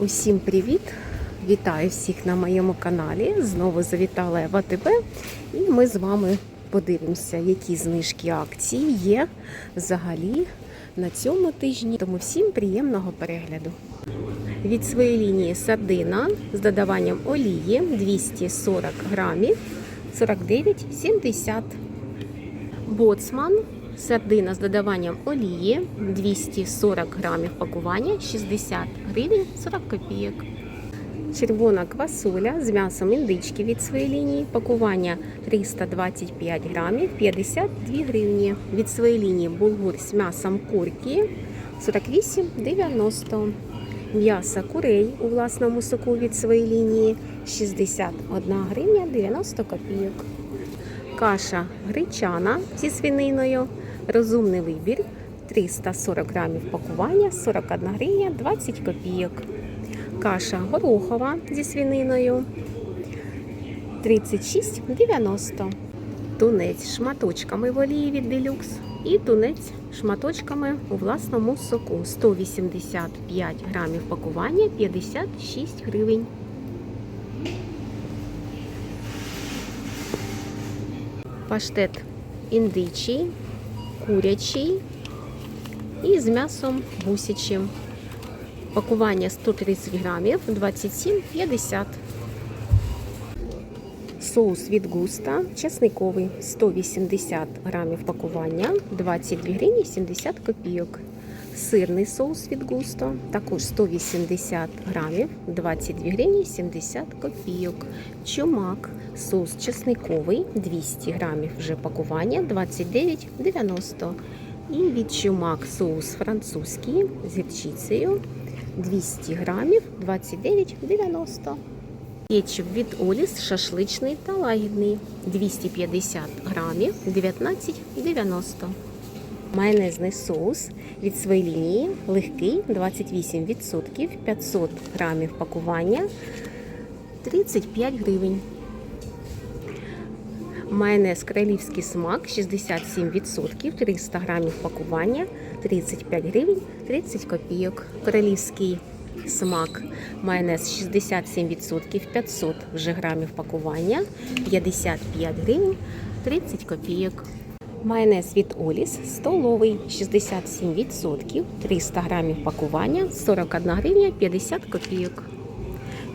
Усім привіт! Вітаю всіх на моєму каналі. Знову завітала я в АТБ і ми з вами подивимося, які знижки акцій є взагалі на цьому тижні. Тому всім приємного перегляду. Від своєї лінії сардина з додаванням олії 240 грамів 49,70. Боцман Сардина з додаванням олії 240 грамів пакування 60 гривень 40 копійок. Червона квасоля з м'ясом індички від своєї лінії. Пакування 325 грамів 52 гривні. Від своєї лінії булгур з м'ясом курки 48,90. М'ясо курей у власному соку від своєї лінії 61 гривня 90 копійок. Каша гречана зі свининою. Розумний вибір 340 грамів пакування, 41 гривня 20 копійок. Каша горохова зі свининою 36,90. Тунець шматочками в олії від делюкс і тунець шматочками у власному соку 185 грамів пакування 56 гривень. Паштет індичий, курячий і з м'ясом гусячим. Пакування 130 грамів 27,50. Соус від густа часниковий 180 грамів пакування 22 гривні 70 копійок. Сирний соус від густо також 180 грамів 22 гривні 70 копійок. Чумак соус чесниковий 200 грамів вже пакування 29,90. І від чумак соус французький з гірчицею 200 грамів 29,90. Кетчуп від Оліс шашличний та лагідний 250 грамів 19,90. Майонезний соус від своєї лінії легкий 28%, 500 грамів пакування 35 гривень. Майонез королівський смак 67%, 300 грамів пакування 35 гривень 30 копійок. Королівський смак майонез 67%, 500 вже грамів пакування 55 гривень 30 копійок. Майонез від Оліс столовий 67%, 300 грамів пакування 41 гривня 50 копійок.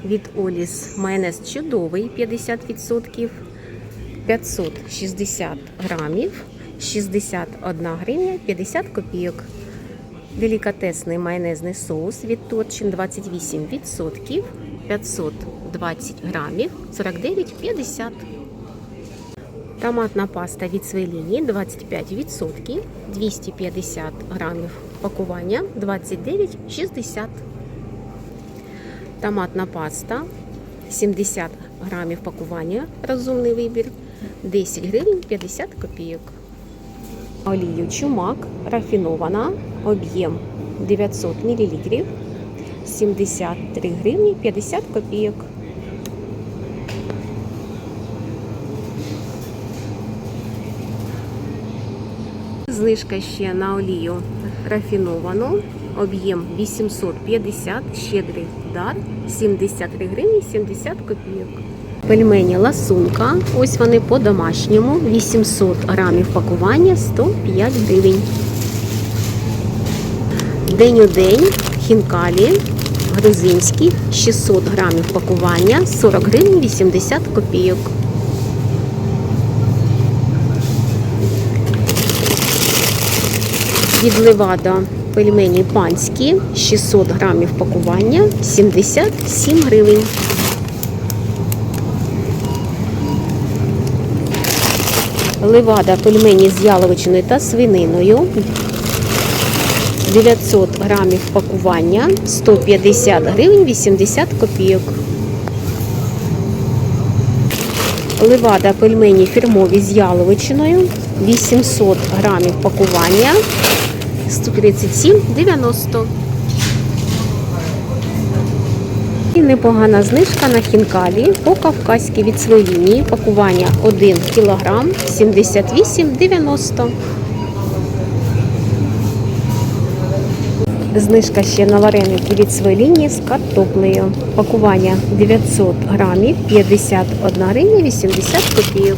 Від Оліс майонез чудовий 50%, 560 грамів 61 гривня 50 копійок. Делікатесний майонезний соус від Торчин 28%, 520 грамів 49,50 Томатна паста від своєї лінії 25%, 250 грамів пакування 29,60. Томатна паста 70 грамів пакування, розумний вибір, 10 гривень 50 копійок. Олію чумак рафінована, об'єм 900 мл, 73 гривні 50 копійок. Знижка ще на олію рафіновану, об'єм 850, щедрий дар 73 гривні 70 копійок. Пельмені ласунка, ось вони по-домашньому, 800 грамів пакування 105 гривень. День у день хінкалі грузинські 600 грамів пакування 40 гривень 80 копійок. Від Левада пельмені панські 600 грамів пакування 77 гривень. Левада пельмені з яловичиною та свининою 900 грамів пакування 150 гривень 80 копійок. Левада пельмені фірмові з яловичиною 800 грамів пакування 137,90. І непогана знижка на хінкалі по кавказьки від своєї лінії. Пакування 1 кг 78,90. Знижка ще на вареники від лінії з картоплею. Пакування 900 грамів, 51 гривня, 80 копійок.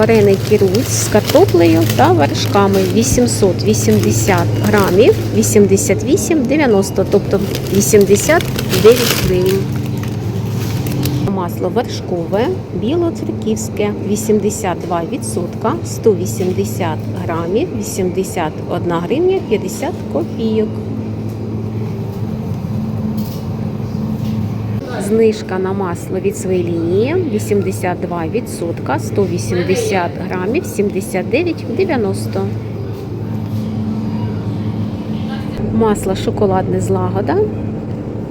Вареники Русь з картоплею та вершками 880 грамів, 88,90, тобто 89 гривень. Масло вершкове, білоцерківське 82%, 180 грамів, 81 гривня 50 копійок. Знижка на масло від своєї лінії 82%, 180 грамів, 79,90. Масло шоколадне злагода.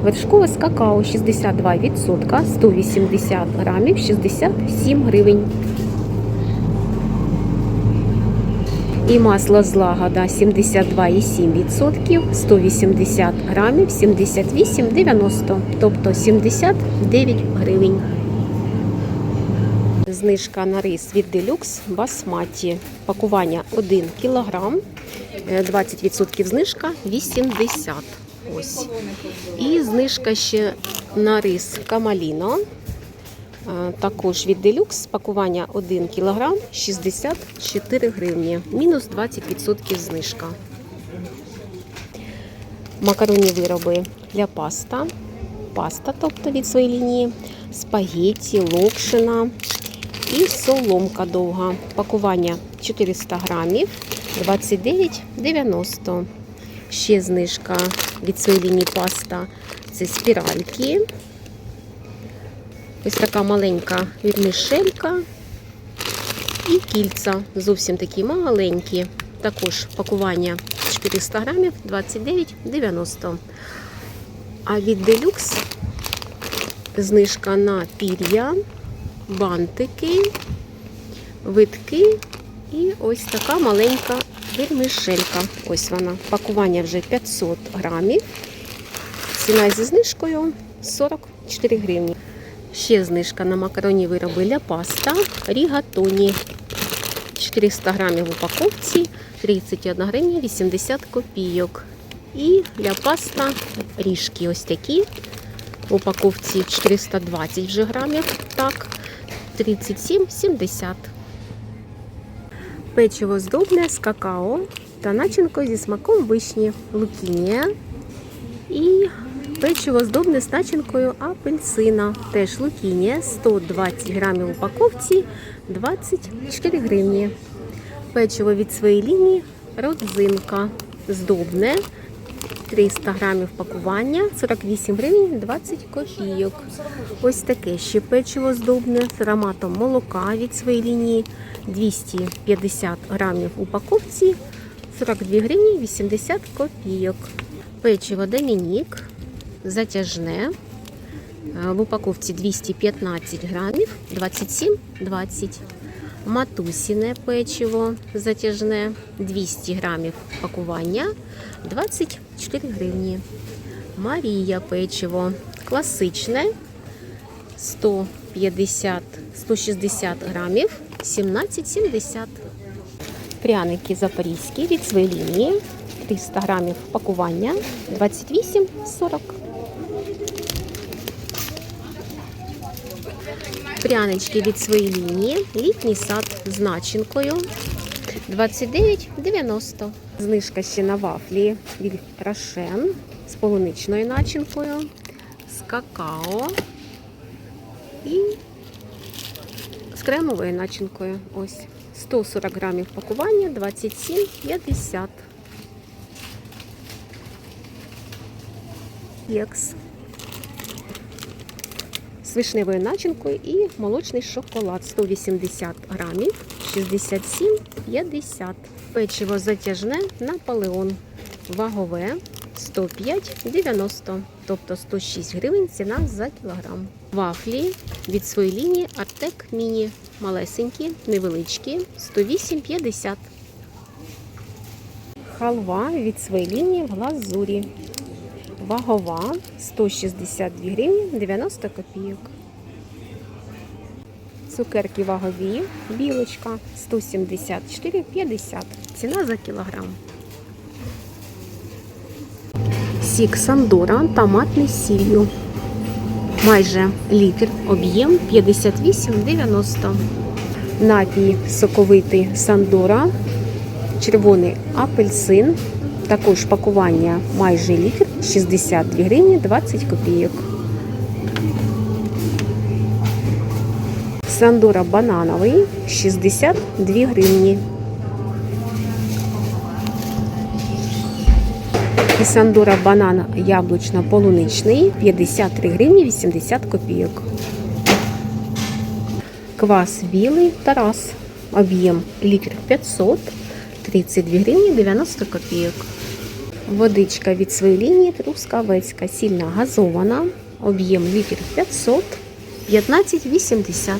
Вершкове з какао 62%, 180 грамів, 67 гривень. І масло злагода 72,7%, 180 грамів, 78,90, тобто 79 гривень. Знижка на рис від Deluxe Басматі. Пакування 1 кг, 20% знижка 80. Ось. І знижка ще на рис Камаліно. Е, Також від Deluxe пакування 1 кг 64 гривні. Мінус 20% знижка. Макаронні вироби для паста. Паста, тобто від своєї лінії, спагетті, локшина і соломка довга. Пакування 400 грамів 29,90. Ще знижка від своєї лінії паста. Це спіральки. Ось така маленька відмішелька. І кільця. Зовсім такі маленькі. Також пакування 400 грамів 29,90. А від Deluxe знижка на пір'я, бантики, витки і ось така маленька вірмішелька. Ось вона. Пакування вже 500 грамів. Ціна зі знижкою 44 гривні. Ще знижка на макаронні вироби для паста. Рігатоні. 400 грамів в упаковці, 31 гривня 80 копійок. І для паста ріжки ось такі. В упаковці 420 вже грамів. Так, 37,70. Печиво здобне з какао та начинкою зі смаком вишні, лукінія. І печиво здобне з начинкою апельсина. Теж лукінія 120 грамів упаковці 24 гривні. Печиво від своєї лінії родзинка. Здобне 300 грамів пакування, 48 гривень 20 копійок. Ось таке ще печиво здобне з ароматом молока від своєї лінії 250 грамів упаковці, 42 гривні 80 копійок. Печиво Домінік затяжне. е, В упаковці 215 грамів 27,20. Матусіне печиво затяжне 200 грамів пакування 24 гривні. Марія печиво класичне 150 160 грамів 17,70. Пряники запорізькі від своєї лінії 300 грамів пакування 28,40. Прянички від своєї лінії, літній сад з начинкою 29,90. Знижка ще на вафлі від Рошен з полуничною начинкою, з какао і з кремовою начинкою. Ось 140 грамів пакування 27,50. Кекс з вишневою начинкою і молочний шоколад 180 грамів 67,50. Печиво затяжне Наполеон. Вагове 105,90, тобто 106 гривень ціна за кілограм. Вафлі від своєї лінії Артек Міні. Малесенькі, невеличкі, 108,50. Халва від своєї лінії в глазурі. Вагова 162 гривні 90 копійок. Цукерки вагові, білочка 174,50. ціна за кілограм. Сік Сандора томатний сіллю. Майже літр, об'єм 58,90. Напій соковитий Сандора, червоний апельсин. Також пакування майже літр 62 гривні 20 копійок. Сандора банановий 62 гривні. І Сандора банан яблучно-полуничний 53 гривні 80 копійок. Квас білий Тарас. Об'єм літр 500 32 гривні 90 копійок. Водичка від своєї лінії Трускавецька, сильно газована. Об'єм літр 500 15,80.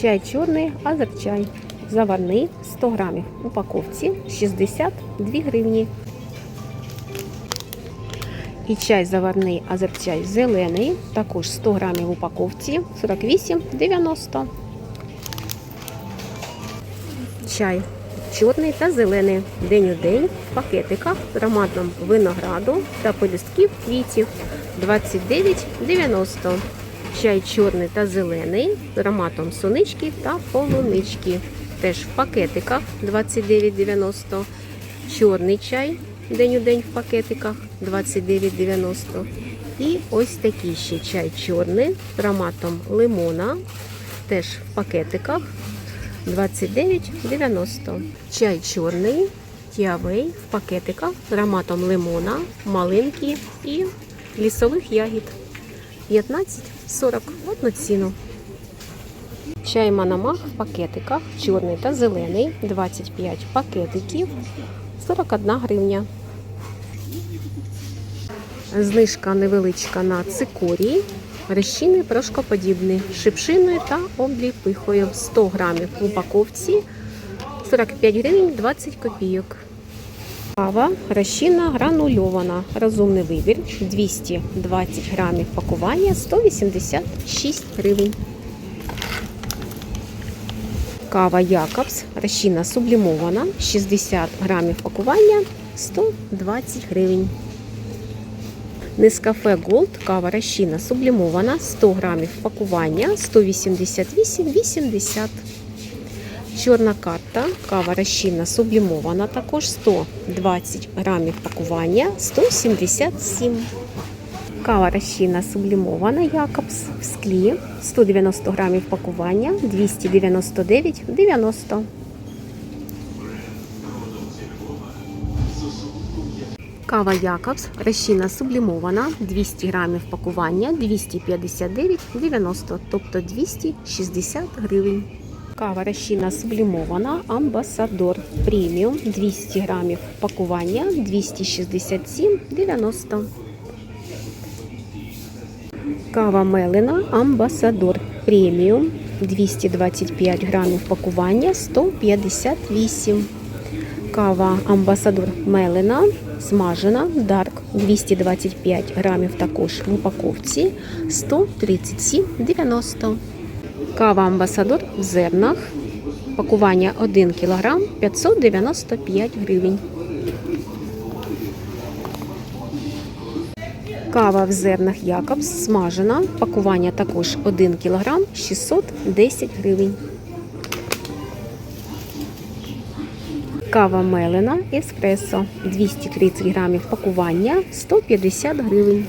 Чай чорний, азерчай. Заварний 100 грамів. Упаковці 62 гривні. І чай заварний азерчай зелений, також 100 грамів упаковці 48,90. Чай чорний та зелений день у день в пакетиках з ароматом винограду та полюстків квітів 29,90. Чай чорний та зелений з ароматом сонички та полунички. Теж в пакетиках 29,90. Чорний чай день у день в пакетиках 29,90. І ось такий ще чай чорний з ароматом лимона. Теж в пакетиках 29,90. Чай чорний, тіавей в пакетиках з ароматом лимона, малинки і лісових ягід. 15,40 в одну ціну. Чай Манамах в пакетиках, чорний та зелений, 25 пакетиків, 41 гривня. Знижка невеличка на цикорії, розчини порошкоподібні, шипшиною та обліпихою 100 грамів в упаковці, 45 гривень 20 копійок. Кава розчинна гранульована. Розумний вибір 220 грамів пакування 186 гривень. Кава Якобс, розчинна сублімована, 60 грамів пакування 120 гривень. Нескафе Голд, кава розчинна сублімована, 100 грамів пакування 188,80 Чорна карта, кава розчинна сублімована, також 120 грамів пакування 177 Кава розчинна сублімована Якобс в склі 190 грамів пакування 299,90 Кава Якобс, розчинна сублімована, 200 грамів пакування 259,90, тобто 260 гривень. Кава розчинна сублімована, амбасадор преміум 200 грамів пакування 267,90. Кава Мелина Амбасадор преміум 225 грамів пакування 158. Кава Амбасадор Мелина смажена Дарк 225 грамів також в упаковці 137,90. Кава Амбасадор в зернах. Пакування 1 кг 595 гривень. Кава в зернах Якобс смажена. Пакування також 1 кг 610 гривень. Кава Мелена Еспресо 230 грамів пакування 150 гривень.